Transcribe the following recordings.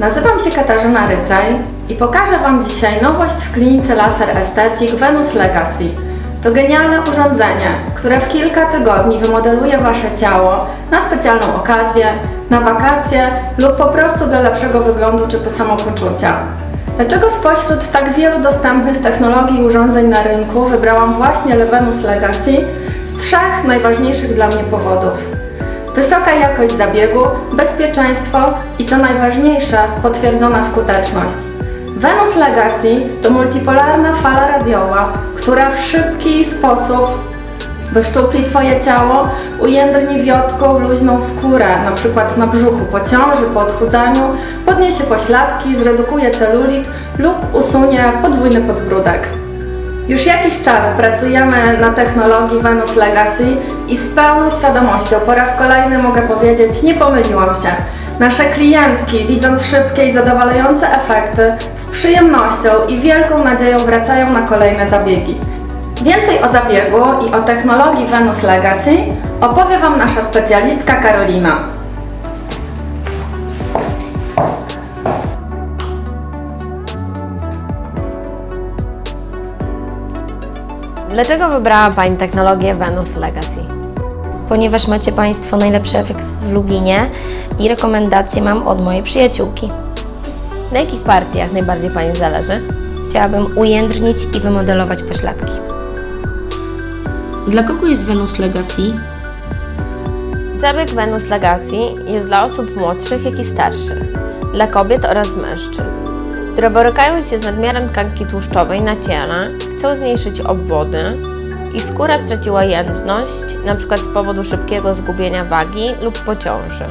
Nazywam się Katarzyna Rycaj i pokażę Wam dzisiaj nowość w klinice Laser Aesthetic Venus Legacy. To genialne urządzenie, które w kilka tygodni wymodeluje Wasze ciało na specjalną okazję, na wakacje lub po prostu dla lepszego wyglądu czy samopoczucia. Dlaczego spośród tak wielu dostępnych technologii i urządzeń na rynku wybrałam właśnie Venus Legacy? Z trzech najważniejszych dla mnie powodów. Wysoka jakość zabiegu, bezpieczeństwo i co najważniejsze, potwierdzona skuteczność. Venus Legacy to multipolarna fala radiowa, która w szybki sposób wyszczupli Twoje ciało, ujędrni wiotką luźną skórę, na przykład na brzuchu po ciąży, po odchudzaniu, podniesie pośladki, zredukuje celulit lub usunie podwójny podbródek. Już jakiś czas pracujemy na technologii Venus Legacy i z pełną świadomością po raz kolejny mogę powiedzieć, nie pomyliłam się. Nasze klientki, widząc szybkie i zadowalające efekty, z przyjemnością i wielką nadzieją wracają na kolejne zabiegi. Więcej o zabiegu i o technologii Venus Legacy opowie Wam nasza specjalistka Karolina. Dlaczego wybrała Pani technologię Venus Legacy? ponieważ macie Państwo najlepszy efekt w Lublinie i rekomendacje mam od mojej przyjaciółki. Na jakich partiach najbardziej Pani zależy? Chciałabym ujędrnić i wymodelować pośladki. Dla kogo jest Venus Legacy? Zabieg Venus Legacy jest dla osób młodszych, jak i starszych, dla kobiet oraz mężczyzn, które borykają się z nadmiarem tkanki tłuszczowej na ciele, chcą zmniejszyć obwody i skóra straciła jędrność, np. z powodu szybkiego zgubienia wagi lub po ciąży.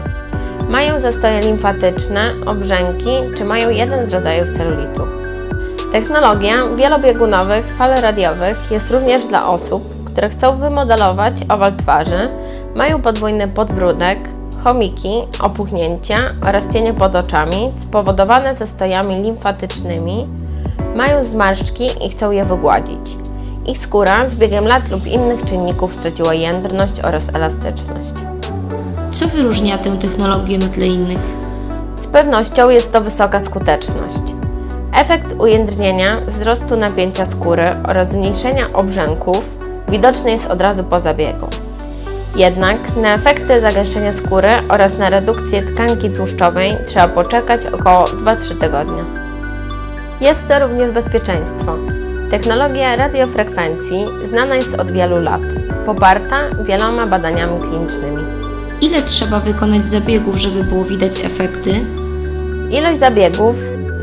Mają zastoje limfatyczne, obrzęki czy mają jeden z rodzajów celulitu. Technologia wielobiegunowych fal radiowych jest również dla osób, które chcą wymodelować owal twarzy, mają podwójny podbródek, chomiki, opuchnięcia oraz cienie pod oczami spowodowane zastojami limfatycznymi, mają zmarszczki i chcą je wygładzić. Ich skóra z biegiem lat lub innych czynników straciła jędrność oraz elastyczność. Co wyróżnia tę technologię na tle innych? Z pewnością jest to wysoka skuteczność. Efekt ujędrnienia, wzrostu napięcia skóry oraz zmniejszenia obrzęków widoczny jest od razu po zabiegu. Jednak na efekty zagęszczenia skóry oraz na redukcję tkanki tłuszczowej trzeba poczekać około 2-3 tygodnie. Jest to również bezpieczeństwo. Technologia radiofrekwencji znana jest od wielu lat, poparta wieloma badaniami klinicznymi. Ile trzeba wykonać zabiegów, żeby było widać efekty? Ilość zabiegów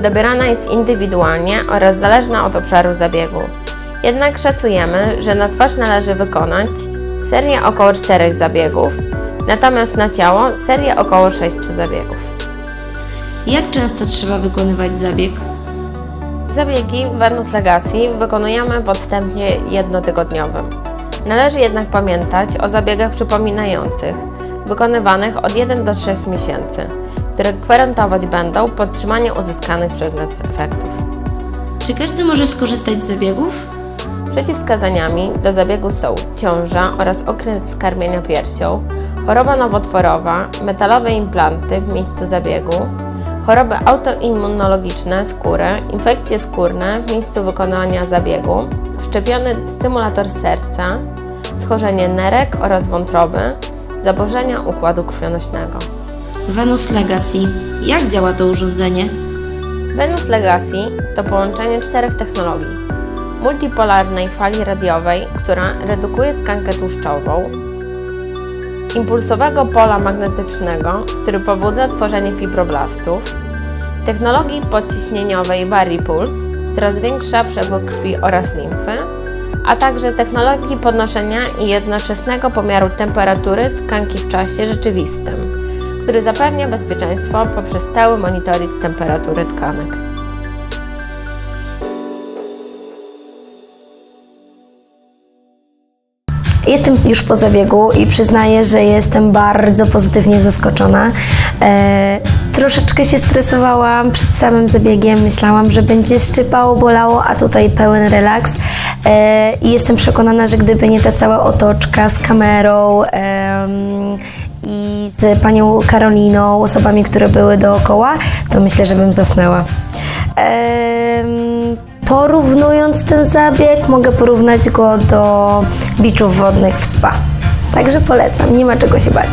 dobierana jest indywidualnie oraz zależna od obszaru zabiegu. Jednak szacujemy, że na twarz należy wykonać serię około 4 zabiegów, natomiast na ciało serię około 6 zabiegów. Jak często trzeba wykonywać zabieg? Zabiegi Venus Legacy wykonujemy w odstępnie jednotygodniowym. Należy jednak pamiętać o zabiegach przypominających, wykonywanych od 1 do 3 miesięcy, które gwarantować będą podtrzymanie uzyskanych przez nas efektów. Czy każdy może skorzystać z zabiegów? Przeciwwskazaniami do zabiegu są ciąża oraz okres karmienia piersią, choroba nowotworowa, metalowe implanty w miejscu zabiegu, choroby autoimmunologiczne skóry, infekcje skórne w miejscu wykonania zabiegu, wszczepiony stymulator serca, schorzenie nerek oraz wątroby, zaburzenia układu krwionośnego. Venus Legacy. Jak działa to urządzenie? Venus Legacy to połączenie czterech technologii. Multipolarnej fali radiowej, która redukuje tkankę tłuszczową, impulsowego pola magnetycznego, który pobudza tworzenie fibroblastów, technologii podciśnieniowej Varipulse, która zwiększa przepływ krwi oraz limfy, a także technologii podnoszenia i jednoczesnego pomiaru temperatury tkanki w czasie rzeczywistym, który zapewnia bezpieczeństwo poprzez stały monitoring temperatury tkanek. Jestem już po zabiegu i przyznaję, że jestem bardzo pozytywnie zaskoczona. E, troszeczkę się stresowałam przed samym zabiegiem, myślałam, że będzie szczypało, bolało, a tutaj pełen relaks. E, I jestem przekonana, że gdyby nie ta cała otoczka z kamerą em, i z panią Karoliną, osobami, które były dookoła, to myślę, że bym zasnęła. Em, porównując ten zabieg, mogę porównać go do biczów wodnych w spa. Także polecam, nie ma czego się bać.